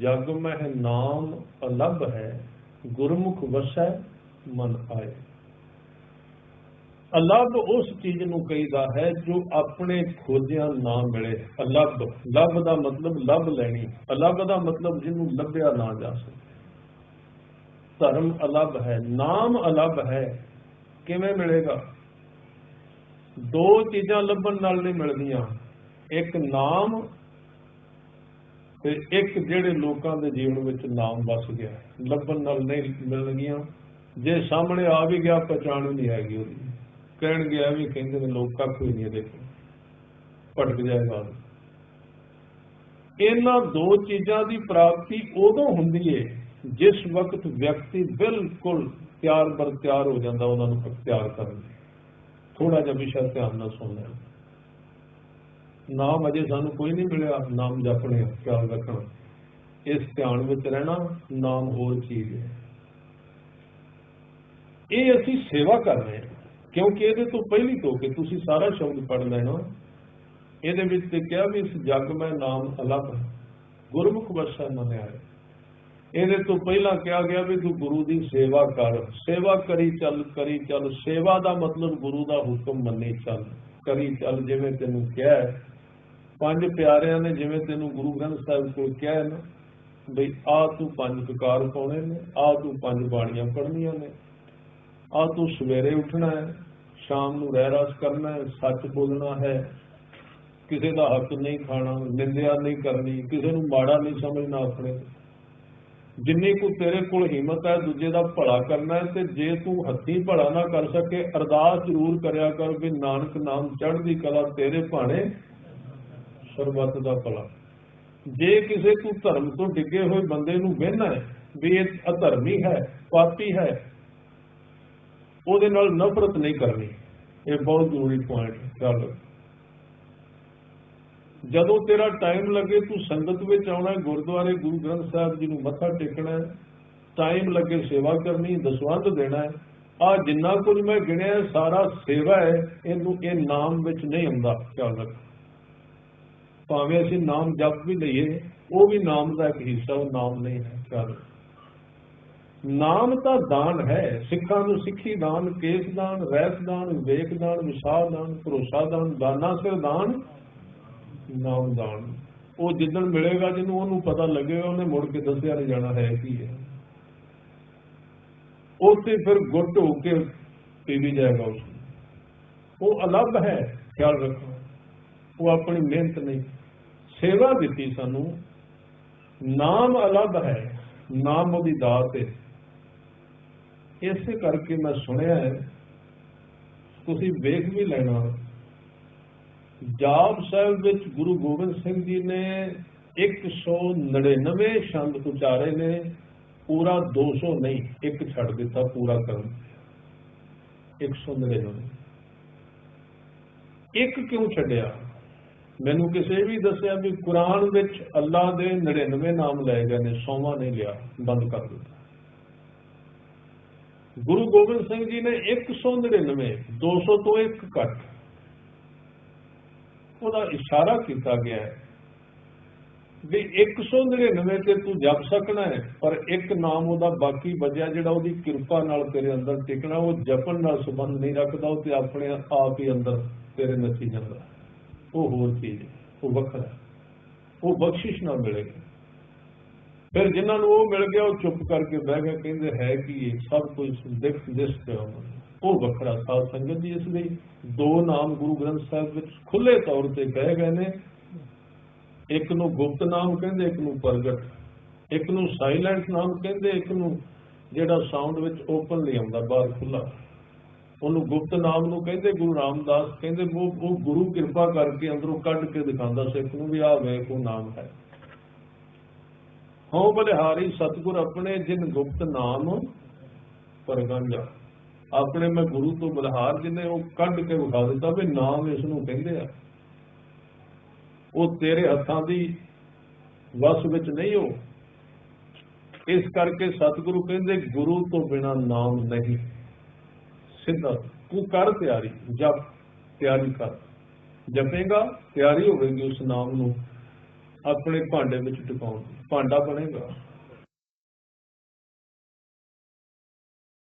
ਜਗ ਮਹਿ ਨਾਮ ਅਲਭ ਹੈ, ਗੁਰਮੁਖ ਵਸੈ ਮਨ ਆਏ। ਅਲੱਭ ਉਸ ਚੀਜ਼ ਨੂੰ ਕਹੀਦਾ ਹੈ ਜੋ ਆਪਣੇ ਖੋਜਿਆ ਨਾ ਮਿਲੇ। ਅਲੱਭ, ਲੱਭ ਦਾ ਮਤਲਬ ਲੱਭ ਲੈਣੀ। ਅਲਬ ਦਾ ਮਤਲਬ ਜਿਹਨੂੰ ਲੱਭਿਆ ਨਾ ਜਾ ਸਕੇ। ਧਰਮ ਅਲੱਭ ਹੈ, ਨਾਮ ਅਲਬ ਹੈ, ਕਿਵੇਂ ਮਿਲੇਗਾ? ਦੋ ਚੀਜ਼ਾਂ ਲੱਭਣ ਨਾਲ ਨਹੀਂ ਮਿਲਦੀਆਂ। ਇੱਕ ਨਾਮ ਤੇ ਇੱਕ ਜਿਹੜੇ ਲੋਕਾਂ ਦੇ ਜੀਵਨ ਵਿੱਚ ਨਾਮ ਵਸ ਗਿਆ, ਲੱਭਣ ਨਾਲ ਨਹੀਂ ਮਿਲਣਗੀਆਂ ਜੇ ਸਾਹਮਣੇ ਆ ਵੀ ਗਿਆ, ਪਛਾਣ ਨਹੀਂ ਹੈਗੀ ਉਹਦੀ। ਕਹਿਣ ਗਿਆ ਵੀ, ਕਹਿੰਦੇ ਨੇ ਲੋਕ ਕੱਖ ਵੀ ਨਹੀਂ ਦੇਖੋ। ਭਟਕ ਜਾਏਗਾ ਇਹਨਾਂ ਦੋ ਚੀਜ਼ਾਂ ਦੀ ਪ੍ਰਾਪਤੀ ਉਦੋਂ ਹੁੰਦੀ ਏ, ਜਿਸ ਵਕਤ ਵਿਅਕਤੀ ਬਿਲਕੁਲ ਤਿਆਰ ਬਰ ਤਿਆਰ ਹੋ ਜਾਂਦਾ, ਉਹਨਾਂ ਨੂੰ ਅਖਤਿਆਰ ਕਰਨ ਲਈ ਥੋੜਾ ਜਿਹਾ ਵਿਸ਼ਾ ਧਿਆਨ ਨਾਲ ਸੁਣ ਸੁਣਨਾ ਨਾਮ ਅਜੇ ਸਾਨੂੰ ਕੋਈ ਨਹੀਂ ਮਿਲਿਆ, ਨਾਮ ਜਪਣੇ, ਖਿਆਲ ਰੱਖਣਾ। ਇਸ ਧਿਆਨ ਵਿੱਚ ਰਹਿਣਾ, ਨਾਮ ਹੋਰ ਚੀਜ਼ ਹੈ। ਇਹ ਅਸੀਂ ਸੇਵਾ ਕਰ ਰਹੇ ਹਾਂ, ਕਿਉਂਕਿ ਇਹਦੇ ਤੋਂ ਪਹਿਲੀ ਤੋਂ ਕਿ ਤੁਸੀਂ ਸਾਰਾ ਸ਼ਬਦ ਪੜ ਲੈਣਾ। ਇਹਦੇ ਵਿੱਚ ਤੇ ਕਿਹਾ ਵੀ ਇਸ ਜਗ ਮੈਂ ਨਾਮ ਅਲੱਗ ਗੁਰਮੁਖ ਵਰਸ਼ਾ ਮੰਨਿਆ ਹੈ ਇਹਦੇ ਤੋਂ ਪਹਿਲਾਂ ਕਿਹਾ ਗਿਆ ਵੀ ਤੂੰ ਗੁਰੂ ਦੀ ਸੇਵਾ ਕਰ, ਸੇਵਾ ਕਰੀ ਚੱਲ ਕਰੀ ਚੱਲ। ਸੇਵਾ ਦਾ ਮਤਲਬ ਗੁਰੂ ਦਾ ਹੁਕਮ ਮੰਨੀ ਚੱਲ, ਕਰੀ ਚੱਲ, ਜਿਵੇਂ ਤੈਨੂੰ ਕਿਹਾ ਪੰਜ ਪਿਆਰਿਆਂ ਨੇ ਜਿਵੇਂ ਤੈਨੂੰ ਗੁਰੂ ਗ੍ਰੰਥ ਸਾਹਿਬ ਕੋਲ ਕਿਹਾ ਨਾ, ਬਈ ਆ ਤੂੰ ਪੰਜ ਕਕਾਰ ਪਾਉਣੇ ਨੇ, ਆ ਤੂੰ ਪੰਜ ਬਾਣੀਆਂ ਪੜ੍ਹਨੀਆਂ ਨੇ, ਆ ਤੂੰ ਸਵੇਰੇ ਉੱਠਣਾ ਹੈ, ਸ਼ਾਮ ਨੂੰ ਰਹਿ ਰਸ ਕਰਨਾ ਹੈ, ਸੱਚ ਬੋਲਣਾ ਹੈ, ਕਿਸੇ ਦਾ ਹੱਕ ਨਹੀਂ ਖਾਣਾ, ਨਿੰਦਿਆ ਨਹੀਂ ਕਰਨੀ, ਕਿਸੇ ਨੂੰ ਮਾੜਾ ਨਹੀਂ ਸਮਝਣਾ ਆਪਣੇ। ਜਿੰਨੀ ਕੋ ਤੇਰੇ ਕੋਲ ਹਿੰਮਤ ਹੈ, ਦੂਜੇ ਦਾ ਭਲਾ ਕਰਨਾ ਹੈ, ਤੇ ਜੇ ਤੂੰ ਹੱਥੀ ਭਲਾ ਨਾ ਕਰ ਸਕੇ, ਅਰਦਾਸ ਜ਼ਰੂਰ ਕਰਿਆ ਕਰ ਵੀ ਨਾਨਕ ਨਾਮ ਚੜ੍ਹਦੀ ਕਲਾ ਤੇਰੇ ਭਾਣੇ ਸਰਬੱਤ ਦਾ ਭਲਾ। ਜੇ ਕਿਸੇ ਤੂੰ ਧਰਮ ਤੋਂ ਡਿੱਗੇ ਹੋਏ ਬੰਦੇ ਨੂੰ ਵੇਹਨਾ ਹੈ, ਵੀ ਇਹ ਅਧਰਮੀ ਹੈ, ਪਾਪੀ ਹੈ, ਉਹਦੇ ਨਾਲ ਨਫ਼ਰਤ ਨਹੀਂ ਕਰਨੀ। ਇਹ ਬਹੁਤ ਜ਼ਰੂਰੀ ਪੁਆਇੰਟ ਗੱਲ। ਜਦੋਂ ਤੇਰਾ ਟਾਈਮ ਲੱਗੇ, ਤੂੰ ਸੰਗਤ ਵਿੱਚ ਆਉਣਾ ਗੁਰਦੁਆਰੇ ਗੁਰੂ ਗ੍ਰੰਥ ਸਾਹਿਬ ਜੀ ਨੂੰ ਮੱਥਾ ਟੇਕਣਾ ਟਾਈਮ ਲੱਗੇ ਸੇਵਾ ਕਰਨੀ, ਦਸਵੰਧ ਦੇਣਾ ਹੈ ਆ ਜਿੰਨਾ ਕੁਝ ਮੈਂ ਗਿਣਿਆ ਸਾਰਾ ਸੇਵਾ ਹੈ, ਇਹਨੂੰ ਇਹ ਨਾਮ ਵਿੱਚ ਨਹੀਂ ਆਉਂਦਾ, ਖਿਆਲ ਰੱਖ। ਭਾਵੇਂ ਅਸੀਂ ਨਾਮ ਜਪ ਵੀ ਲਈਏ, ਉਹ ਵੀ ਨਾਮ ਦਾ ਇੱਕ ਹਿੱਸਾ, ਉਹ ਨਾਮ ਨਹੀਂ ਹੈ ਖਿਆਲ ਨਾਮ ਤਾਂ ਦਾਨ ਹੈ, ਸਿੱਖਾਂ ਨੂੰ ਸਿੱਖੀ ਦਾਨ, ਕੇਸ ਦਾਨ ਰਹਿਸ ਦਾਨ, ਵਿਵੇਕ ਦਾਨ ਵਿਸ਼ਾਲ ਦਾਨ, ਭਰੋਸਾ ਦਾਨ, ਦਾਨਾ ਸਿਰ ਦਾਨ, ਨਾਮ ਦਾਨ। ਉਹ ਜਿੱਦਣ ਮਿਲੇਗਾ, ਜਿਹਨੂੰ ਉਹਨੂੰ ਪਤਾ ਲੱਗੇਗਾ, ਉਹਨੇ ਮੁੜ ਕੇ ਦੱਸਿਆ ਨਹੀਂ ਜਾਣਾ ਹੈ ਕੀ ਹੈ। ਉੱਥੇ ਫਿਰ ਗੁੱਟ ਹੋ ਕੇ ਪੀ ਵੀ ਜਾਏਗਾ ਉਸ ਉਹ ਅਲੱਗ ਹੈ, ਖਿਆਲ ਰੱਖੋ। ਉਹ ਆਪਣੀ ਮਿਹਨਤ ਨਹੀਂ। ਸੇਵਾ ਦਿੱਤੀ ਸਾਨੂੰ। ਨਾਮ ਅਲੱਗ ਹੈ, ਨਾਮ ਉਹਦੀ ਦਾਤ ਹੈ। ਇਸੇ ਕਰਕੇ ਮੈਂ ਸੁਣਿਆ ਹੈ, ਤੁਸੀਂ ਵੇਖ ਵੀ ਲੈਣਾ। ਜਾਪ ਸਾਹਿਬ ਵਿੱਚ ਗੁਰੂ ਗੋਬਿੰਦ ਸਿੰਘ ਜੀ ਨੇ 199 ਛੰਦ ਉਚਾਰੇ ਨੇ, ਪੂਰਾ 200 ਨਹੀਂ, ਇੱਕ ਛੱਡ ਦਿੱਤਾ ਪੂਰਾ ਕਰਨ। 199 ਇੱਕ ਕਿਉਂ ਛੱਡਿਆ? ਮੈਨੂੰ ਕਿਸੇ ਵੀ ਦੱਸਿਆ ਵੀ ਕੁਰਾਨ ਵਿੱਚ ਅੱਲਾ ਦੇ 99 ਨਾਮ ਲਏ ਗਏ ਨੇ, ਸੌਵਾ ਨੇ ਲਿਆ, ਬੰਦ ਕਰ ਦਿੱਤਾ। ਗੁਰੂ ਗੋਬਿੰਦ ਸਿੰਘ ਜੀ ਨੇ 199 200 ਤੋਂ ਇੱਕ ਘੱਟ ਉਹਦਾ ਇਸ਼ਾਰਾ ਕੀਤਾ ਗਿਆ ਹੈ ਵੀ 199 ਤੇ ਤੂੰ ਜਪ ਸਕਣਾ ਹੈ, ਪਰ ਇੱਕ ਨਾਮ ਉਹਦਾ ਬਾਕੀ ਬਚਿਆ ਜਿਹੜਾ ਉਹਦੀ ਕਿਰਪਾ ਨਾਲ ਤੇਰੇ ਅੰਦਰ ਟਿਕਣਾ, ਉਹ ਜਪਣ ਨਾਲ ਸੰਬੰਧ ਨਹੀਂ ਰੱਖਦਾ, ਉਹ ਤੇ ਆਪਣੇ ਆਪ ਹੀ ਅੰਦਰ ਤੇਰੇ ਨੱਚੀ ਜਾਂਦਾ। ਉਹ ਹੋਰ ਚੀਜ਼, ਉਹ ਵੱਖਰਾ ਉਹ ਬਖਸ਼ਿਸ਼ ਨਾਲ ਮਿਲੇਗੀ। ਫਿਰ ਜਿਨ੍ਹਾਂ ਨੂੰ ਉਹ ਮਿਲ ਗਿਆ, ਉਹ ਚੁੱਪ ਕਰਕੇ ਬਹਿ ਗਏ ਕਹਿੰਦੇ, ਹੈ ਕਿ ਇਹ? ਸਭ ਕੁਝ ਦਿਖ, ਦਿਸ ਪਿਆ ਉਹ ਵੱਖਰਾ ਸਾਧ ਸੰਗਤ ਜੀ ਇਸ ਲਈ। ਦੋ ਨਾਮ ਗੁਰੂ ਗ੍ਰੰਥ ਸਾਹਿਬ ਵਿੱਚ ਖੁੱਲੇ ਤੌਰ ਤੇ ਕਹੇ ਗਏ ਨੇ। ਇੱਕ ਨੂੰ ਗੁਪਤ ਨਾਮ ਕਹਿੰਦੇ, ਇੱਕ ਨੂੰ ਪ੍ਰਗਟ। ਇੱਕ ਨੂੰ ਸਾਇਲੈਂਟ ਨਾਮ ਕਹਿੰਦੇ, ਇੱਕ ਨੂੰ ਜਿਹੜਾ ਸਾਊਂਡ ਵਿੱਚ ਓਪਨਲੀ ਆਉਂਦਾ, ਬਾਹਰ ਖੁੱਲਾ ਉਹਨੂੰ ਗੁਪਤ ਨਾਮ ਨੂੰ ਕਹਿੰਦੇ, ਗੁਰੂ ਰਾਮਦਾਸ ਕਹਿੰਦੇ, ਉਹ ਉਹ ਗੁਰੂ ਕਿਰਪਾ ਕਰਕੇ ਅੰਦਰੋਂ ਕੱਢ ਕੇ ਦਿਖਾਉਂਦਾ ਸਿੱਖ ਨੂੰ ਵੀ ਆ ਵੇਖੋ ਨਾਮ ਹੈ। ਹਉ ਬਲਿਹਾਰੀ ਸਤਿਗੁਰ ਆਪਣੇ ਜਿਨ ਗੁਪਤ ਨਾਮ ਪਰਗੰਜਾ ਆਪਣੇ ਮੈਂ ਗੁਰੂ ਤੋਂ ਬਲਿਹਾਰ ਜਿਨੇ ਉਹ ਕੱਢ ਕੇ ਵਿਖਾ ਦਿੱਤਾ ਵੀ ਨਾਮ ਇਸ ਨੂੰ ਕਹਿੰਦੇ ਆ। ਉਹ ਤੇਰੇ ਹੱਥਾਂ ਦੀ ਵਸ ਵਿੱਚ ਨਹੀਂ ਹੋ ਇਸ ਕਰਕੇ ਸਤਿਗੁਰੂ ਕਹਿੰਦੇ, ਗੁਰੂ ਤੋਂ ਬਿਨਾ ਨਾਮ ਨਹੀਂ। ਸਿੱਧਾ ਤੂੰ ਕਰ ਤਿਆਰੀ, ਜਪ, ਤਿਆਰੀ ਕਰ। ਜਪੇਗਾ, ਤਿਆਰੀ ਹੋਵੇਗੀ ਉਸ ਨਾਮ ਨੂੰ। ਆਪਣੇ ਭਾਂਡੇ ਵਿੱਚ ਟਿਕਾਉਣ ਭਾਂਡਾ ਬਣੇਗਾ।